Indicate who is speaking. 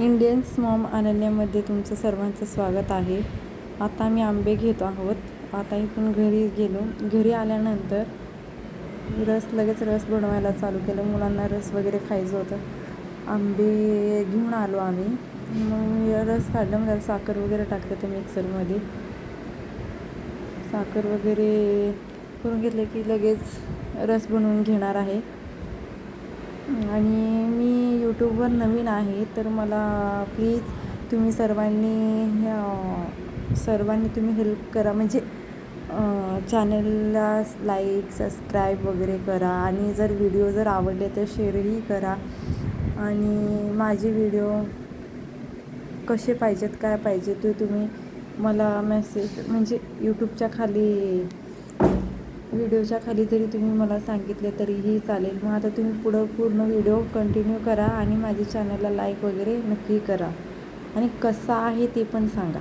Speaker 1: Indians Maugham अनन्यामध्ये तुमचं सर्वांचं स्वागत आहे. आता आम्ही आंबे घेतो आहोत. आता इथून घरी गेलो. घरी आल्यानंतर रस लगेच रस बनवायला चालू केलं. मुलांना रस वगैरे खायचं होतं. आंबे घेऊन आलो आम्ही. मग रस काढलं. मग साखर वगैरे टाकते ते मिक्सरमध्ये. साखर वगैरे करून घेतलं की लगेच रस बनवून घेणार आहे. आणि मी यूट्यूबवर नवीन आहे तर मला प्लीज तुम्ही सर्वांनी सर्वांनी तुम्ही हेल्प करा. म्हणजे चॅनलला लाईक सबस्क्राईब वगैरे करा आणि जर व्हिडिओ जर आवडले तर शेअरही करा. आणि माझे व्हिडिओ कसे पाहिजेत काय पाहिजे ते तुम्ही मला मेसेज म्हणजे यूट्यूबच्या खाली व्हिडिओच्या खाली जरी तुम्ही मला सांगितले तरीही चालेल. मग आता तुम्ही पुढं पूर्ण व्हिडिओ कंटिन्यू करा आणि माझ्या चॅनलला लाईक वगैरे नक्की करा. आणि कसा आहे ते पण सांगा.